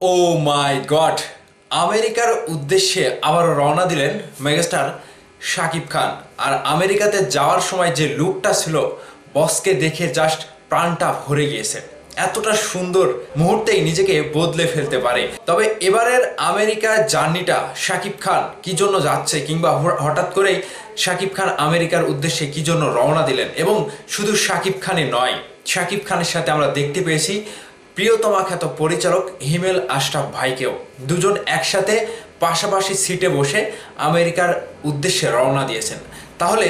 ও মাই god আমেরিকার উদ্দেশ্যে আবার রওনা দিলেন মেগাস্টার শাকিব খান। আর আমেরিকাতে যাওয়ার সময় যে লুকটা ছিল, বসকে দেখে জাস্ট প্রাণটা ভরে গিয়েছে। এতটা সুন্দর মুহূর্তেই নিজেকে বদলে ফেলতে পারে। তবে এবারের আমেরিকা জার্নিটা শাকিব খান কি জন্য যাচ্ছে, কিংবা হঠাৎ করেই শাকিব খান আমেরিকার উদ্দেশ্যে কি জন্য রওনা দিলেন, এবং শুধু শাকিব খানই নয়, শাকিব খানের সাথে আমরা দেখতে পেয়েছি প্রিয়তমা খ্যাত পরিচালক হিমেল আশরাফ ভাইকেও দুজন একসাথে পাশাপাশি সিটে বসে আমেরিকার উদ্দেশ্যে রওনা দিয়েছেন। তাহলে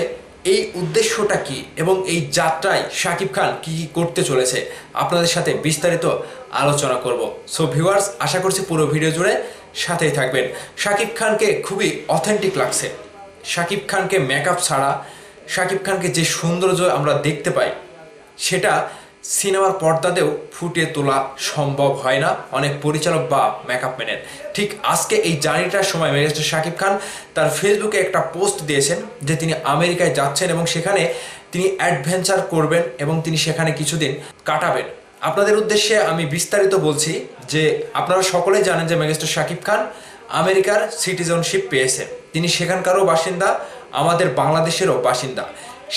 এই উদ্দেশ্যটা কি এবং এই যাত্রায় শাকিব খান কি কি করতে চলেছে আপনাদের সাথে বিস্তারিত আলোচনা করব। সো ভিউয়ার্স আশা করছি পুরো ভিডিও জুড়ে সাথেই থাকবেন। শাকিব খানকে খুবই অথেন্টিক লাগছে। শাকিব খানকে মেকআপ ছাড়া, শাকিব খানকে যে সৌন্দর্য আমরা দেখতে পাই, সেটা সিনেমার পর্দাতেও ফুটিয়ে তোলা সম্ভব হয় না। অনেক পরিচালক বা মেকআপ ম্যানের ঠিক আজকে এই জার্নিটার সময় মেগাস্টার শাকিব খান তার ফেসবুকে একটা পোস্ট দিয়েছেন যে তিনি আমেরিকায় যাচ্ছেন এবং সেখানে তিনি অ্যাডভেঞ্চার করবেন এবং তিনি সেখানে কিছুদিন কাটাবেন। আপনাদের উদ্দেশ্যে আমি বিস্তারিত বলছি যে আপনারা সকলেই জানেন যে মেগাস্টার শাকিব খান আমেরিকার সিটিজেনশিপ পেয়েছে তিনি সেখানকারও বাসিন্দা আমাদের বাংলাদেশেরও বাসিন্দা।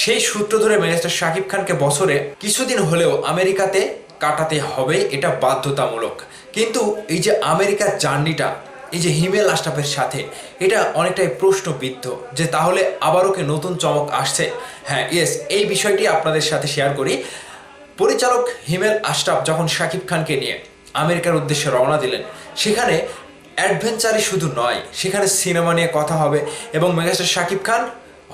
সেই সূত্র ধরে মেগাস্টার শাকিব খানকে বছরে কিছুদিন হলেও আমেরিকাতে কাটাতে হবে এটা বাধ্যতামূলক। কিন্তু এই যে আমেরিকার জার্নিটা, এই যে হিমেল আশরাফের সাথে, এটা অনেকটাই প্রশ্নবিদ্ধ যে তাহলে আবারও কি নতুন চমক আসছে? হ্যাঁ ইয়েস এই বিষয়টি আপনাদের সাথে শেয়ার করি। পরিচালক হিমেল আশরাফ যখন শাকিব খানকে নিয়ে আমেরিকার উদ্দেশ্যে রওনা দিলেন, সেখানে অ্যাডভেঞ্চারই শুধু নয়, সেখানে সিনেমা নিয়ে কথা হবে এবং মেগাস্টার শাকিব খান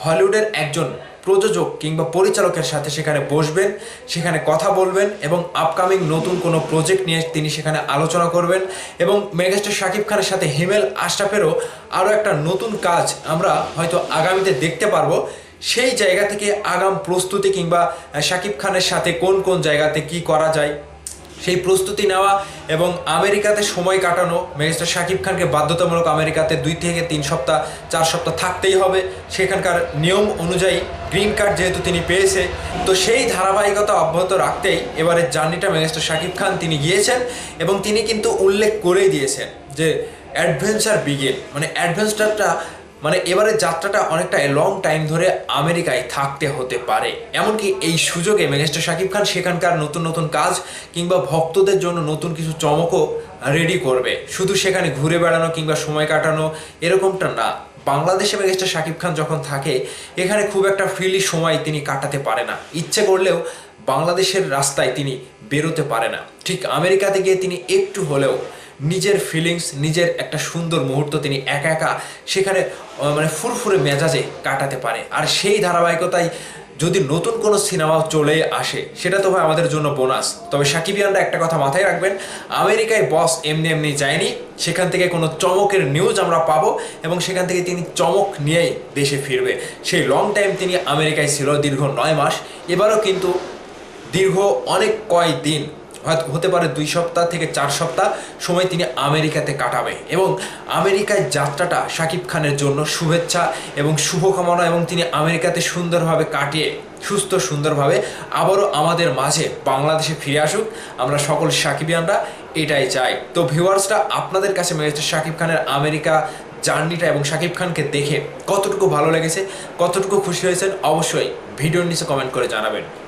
হলিউডের একজন প্রযোজক কিংবা পরিচালকের সাথে সেখানে বসবেন, সেখানে কথা বলবেন এবং আপকামিং নতুন কোনো প্রজেক্ট নিয়ে তিনি সেখানে আলোচনা করবেন এবং মেগাস্টার শাকিব খানের সাথে হিমেল আশরাফেরও আরও একটা নতুন কাজ আমরা হয়তো আগামীতে দেখতে পারব। সেই জায়গা থেকে আগাম প্রস্তুতি কিংবা শাকিব খানের সাথে কোন কোন জায়গাতে কি করা যায় সেই প্রস্তুতি নেওয়া এবং আমেরিকাতে সময় কাটানো মেগাস্টার শাকিব খানকে বাধ্যতামূলক আমেরিকাতে দুই থেকে তিন সপ্তাহ, চার সপ্তাহ থাকতেই হবে। সেখানকার নিয়ম অনুযায়ী গ্রিন কার্ড যেহেতু তিনি পেয়েছে, তো সেই ধারাবাহিকতা অব্যাহত রাখতেই এবারের জার্নিটা মেগাস্টার শাকিব খান তিনি গিয়েছেন এবং তিনি কিন্তু উল্লেখ করেই দিয়েছেন যে অ্যাডভেঞ্চার বিগেন মানে অ্যাডভেঞ্চারটা মানে এবারে যাত্রাটা অনেকটা লং টাইম ধরে আমেরিকায় থাকতে হতে পারে। এমনকি এই সুযোগে মেগাস্টার শাকিব খান সেখানকার নতুন নতুন কাজ কিংবা ভক্তদের জন্য নতুন কিছু চমকও রেডি করবে। শুধু সেখানে ঘুরে বেড়ানো কিংবা সময় কাটানো এরকমটা না। বাংলাদেশে মেগাস্টার শাকিব খান যখন থাকে, এখানে খুব একটা ফ্রিলি সময় তিনি কাটাতে পারে না। ইচ্ছে করলেও বাংলাদেশের রাস্তায় তিনি বেরোতে পারে না। ঠিক আমেরিকাতে গিয়ে তিনি একটু হলেও নিজের ফিলিংস নিজের একটা সুন্দর মুহূর্ত তিনি একা একা সেখানে মানে ফুরফুরে মেজাজে কাটাতে পারে। আর সেই ধারাবাহিকতায় যদি নতুন কোনো সিনেমা চলে আসে, সেটা তো ভাই আমাদের জন্য বোনাস তবে সাকিবিয়ানরা একটা কথা মাথায় রাখবেন, আমেরিকায় বস এমনি এমনি যায়নি, সেখান থেকে কোনো চমকের নিউজ আমরা পাবো এবং সেখান থেকে তিনি চমক নিয়েই দেশে ফিরবে। সেই লং টাইম তিনি আমেরিকায় ছিল দীর্ঘ নয় মাস, এবারও কিন্তু দীর্ঘ অনেক কয় দিন হতে পারে দুই সপ্তাহ থেকে চার সপ্তাহ সময় তিনি আমেরিকাতে কাটাবে। এবং আমেরিকায় যাত্রাটা শাকিব খানের জন্য শুভেচ্ছা এবং শুভকামনা এবং তিনি আমেরিকাতে সুন্দরভাবে কাটিয়ে, সুস্থ সুন্দরভাবে আবারও আমাদের মাঝে বাংলাদেশে ফিরে আসুক। আমরা সকল সাকিবিয়ানরা এটাই চাই। তো ভিউয়ার্সরা, আপনাদের কাছে মেয়েছে শাকিব খানের আমেরিকা জার্নিটা এবং শাকিব খানকে দেখে কতটুকু ভালো লেগেছে, কতটুকু খুশি হয়েছেন, অবশ্যই ভিডিওর নিচে কমেন্ট করে জানাবেন।